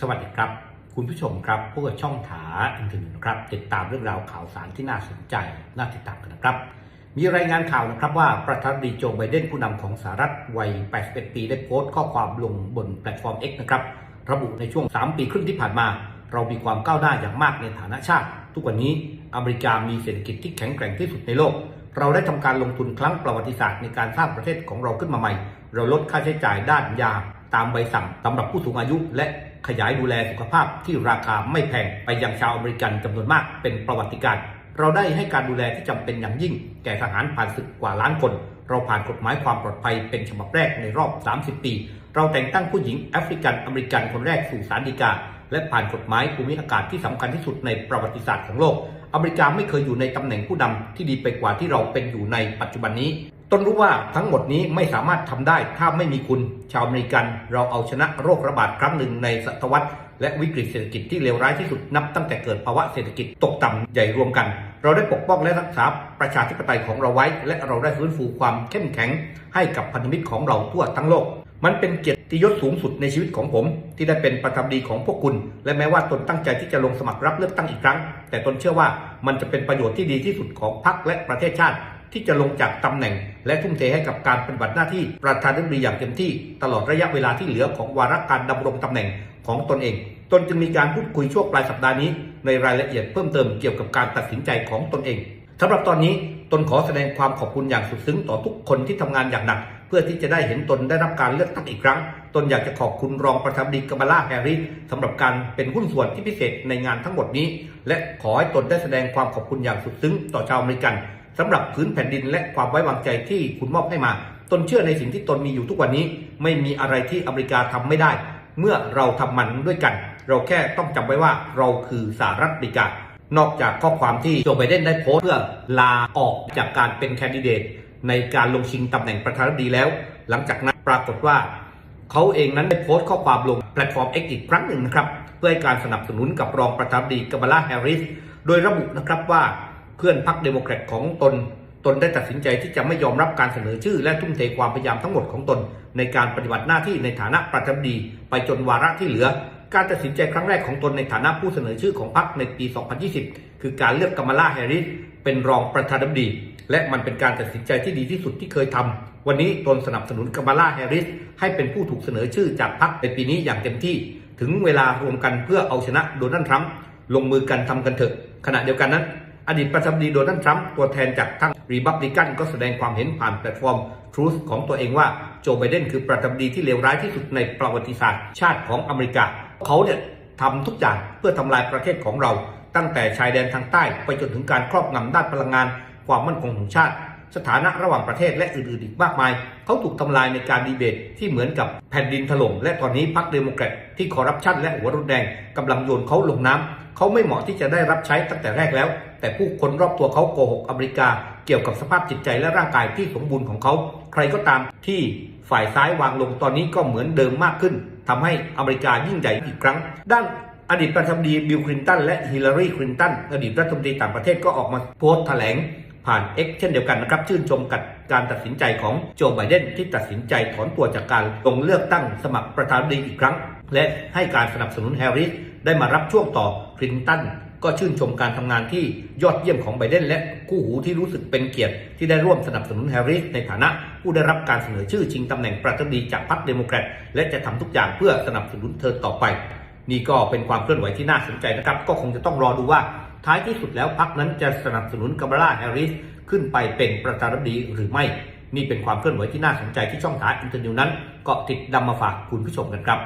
สวัสดีครับ คุณผู้ชมครับพวกบช่องถาอินเทอร์เน็ตครับ ติดตามเรื่องราวข่าวสารที่น่าสนใจน่าติดตามกันนะครับ มีรายงานข่าวนะครับว่าประธานาธิบดีโจไบเดนผู้นำของสหรัฐวัย 81 ปีได้โพสต์ข้อความลงบนแพลตฟอร์ม X นะครับระบุในช่วง 3 ปีครึ่งที่ผ่านมา เรามีความก้าวหน้าอย่างมากในฐานะชาติ ทุกวันนี้อเมริกามีเศรษฐกิจที่แข็งแกร่งที่สุดในโลก เราได้ทำการลงทุนครั้งประวัติศาสตร์ในการสร้างประเทศของเราขึ้นมาใหม่ เราลดค่าใช้จ่ายด้านยาตามใบสั่งสำหรับผู้สูงอายุและ ขยายดูแลสุขภาพที่ราคาไม่แพงไปยังชาวอเมริกันจำนวนมากเป็นประวัติการณ์เราได้ให้การดูแลที่จำเป็นอย่างยิ่ง แก่ทหารผ่านศึกกว่าล้านคน เราผ่านกฎหมายความปลอดภัยเป็นฉบับแรกในรอบ 30 ปี เราแต่งตั้งผู้หญิงแอฟริกันอเมริกันคนแรกสู่ศาลฎีกา และผ่านกฎหมายภูมิอากาศที่สำคัญที่สุดในประวัติศาสตร์ของโลกอเมริกาไม่เคยอยู่ในตำแหน่งผู้นำที่ดีไปกว่าที่เราเป็นอยู่ในปัจจุบันนี้ ต้นรู้ว่าทั้งหมดนี้ไม่สามารถทำได้ถ้าไม่มีคุณ ชาวอเมริกัน เราเอาชนะโรคระบาดครั้งหนึ่งในศตวรรษและวิกฤตเศรษฐกิจที่เลวร้ายที่สุดนับตั้งแต่เกิดภาวะเศรษฐกิจตกต่ำใหญ่รวมกัน เราได้ปกป้องและรักษาประชาธิปไตยของเราไว้ และเราได้ฟื้นฟูความเข้มแข็ง ให้กับพันธมิตรของเราทั่วทั้งโลก มันเป็นเกียรติยศสูงสุดในชีวิตของผม ที่ได้เป็นประธานดีของพวกคุณ และแม้ว่าตนตั้งใจที่จะลงสมัครรับเลือกตั้งอีกครั้ง แต่ตนเชื่อว่ามันจะเป็นประโยชน์ที่ดีที่สุดของพรรคและประเทศชาติ ที่จะลงจากตำแหน่ง และทุ่มเทให้กับการปฏิบัติหน้าที่ประธานาธิบดีอย่างเต็มที่ตลอดระยะเวลาที่เหลือของวาระการดำรงตำแหน่งของตนเอง ตนจึงมีการพูดคุยช่วงปลายสัปดาห์นี้ ในรายละเอียดเพิ่มเติมเกี่ยวกับการตัดสินใจของตนเองสำหรับตอนนี้ตนขอแสดงความขอบคุณอย่างสุดซึ้งต่อทุกคนที่ทำงานอย่างหนัก เพื่อที่จะได้เห็นตนได้รับการเลือกตั้งอีกครั้ง ตนอยากจะขอบคุณรองประธานดีกัมลาแฮร์ริสสำหรับการเป็นหุ้นส่วนที่พิเศษในงานทั้งหมดนี้ และขอให้ตนได้แสดงความขอบคุณอย่างสุดซึ้งต่อชาวอเมริกัน สำหรับพื้นแผ่นดินและความไว้วางใจที่คุณมอบให้มา ตนเชื่อในสิ่งที่ตนมีอยู่ทุกวันนี้ ไม่มีอะไรที่อเมริกาทำไม่ได้ เมื่อเราทำมันด้วยกัน เราแค่ต้องจำไว้ว่าเราคือสหรัฐอเมริกานอกจากข้อความที่โจไบเดนได้โพสต์เพื่อลาออกจากการเป็นแคนดิเดต ในการลงชิงตำแหน่งประธานาธิบดีแล้ว หลังจากนั้นปรากฏว่า เขาเองนั้นได้โพสต์ข้อความลงแพลตฟอร์ม X อีกครั้งหนึ่งนะครับ เพื่อให้การสนับสนุนกับรองประธานาธิบดีกัมลาแฮร์ริส โดยระบุนะครับว่า เพื่อนพรรคเดโมแครตของตน ตนได้ตัดสินใจที่จะไม่ยอมรับการเสนอชื่อ และทุ่มเทความพยายามทั้งหมดของตน ในการปฏิบัติหน้าที่ในฐานะประธานาธิบดี ไปจนวาระที่เหลือ การตัดสินใจครั้งแรกของตนในฐานะผู้เสนอชื่อของพรรคในปี 2020 คือการเลือกกัมลาแฮร์ริสเป็นรองประธานาธิบดี และมันเป็นการตัดสินใจที่ดีที่สุดที่เคยทำวันนี้ตนสนับสนุนกัมลาแฮร์ริสให้เป็นผู้ถูกเสนอชื่อจากพรรคในปีนี้อย่างเต็มที่ ถึงเวลารวมกันเพื่อเอาชนะโดนัลด์ทรัมป์ลงมือกันทำกันเถอะขณะเดียวกันนั้น อดีตประธานาธิบดีโดนัลด์ทรัมป์ตัวแทนจากทั้งรีบับลิกันก็แสดงความเห็นผ่านแพลตฟอร์ม Truth ของตัวเองว่าโจไบเดนคือประธานาธิบดีที่เลวร้ายที่สุดในประวัติศาสตร์ชาติของอเมริกา เขาเนี่ยทำทุกอย่างเพื่อทำลายประเทศของเรา ตั้งแต่ชายแดนทางใต้ไปจนถึงการครอบงำด้านพลังงาน ความมั่นคงของชาติ สถานะระหว่างประเทศและอื่นๆอีกมากมาย เขาถูกทำลายในการดีเบตที่เหมือนกับแผ่นดินถล่มและตอนนี้พรรคเดโมแครตที่คอร์รัปชันและหัวรุนแรงกำลังโยนเขาลงน้ำเขาไม่เหมาะที่จะได้รับใช้ตั้งแต่แรกแล้ว แต่ผู้คนรอบตัวเขาโกหกอเมริกา เกี่ยวกับสภาพจิตใจและร่างกายที่สมบูรณ์ของเขา ใครก็ตามที่ฝ่ายซ้ายวางลงตอนนี้ก็เหมือนเดิมมากขึ้นทำให้อเมริกายิ่งใหญ่อีกครั้ง ด้านอดีตประธานาธิบดีบิลคลินตันและฮิลลารีคลินตันอดีตรัฐมนตรีต่างประเทศก็ออกมาโพสต์แถลงผ่าน X เช่นเดียวกันนะครับชื่นชมกับการตัดสินใจของโจไบเดนที่ตัดสินใจถอนตัวจากการลงเลือกตั้งสมัครประธานาธิบดีอีกครั้ง และให้การสนับสนุนแฮร์ริสได้มารับช่วงต่อคลินตัน ก็ชื่นชมการทำงานที่ยอดเยี่ยมของไบเดนและคู่หูที่รู้สึกเป็นเกียรติ ที่ได้ร่วมสนับสนุนแฮร์ริสในฐานะผู้ได้รับการเสนอชื่อชิงตำแหน่งประธานาธิบดีจากพรรคเดโมแครตและจะทำทุกอย่างเพื่อสนับสนุนเธอต่อไป นี่ก็เป็นความเคลื่อนไหวที่น่าสนใจนะครับ ก็คงจะต้องรอดูว่าท้ายที่สุดแล้วพรรคนั้นจะสนับสนุนกัมลาแฮร์ริสขึ้นไปเป็นประธานาธิบดีหรือไม่นี่เป็นความเคลื่อนไหวที่น่าสนใจที่ช่องทางอินเตอร์นิวนั้น ก็ติดนำมาฝากคุณผู้ชมกันครับ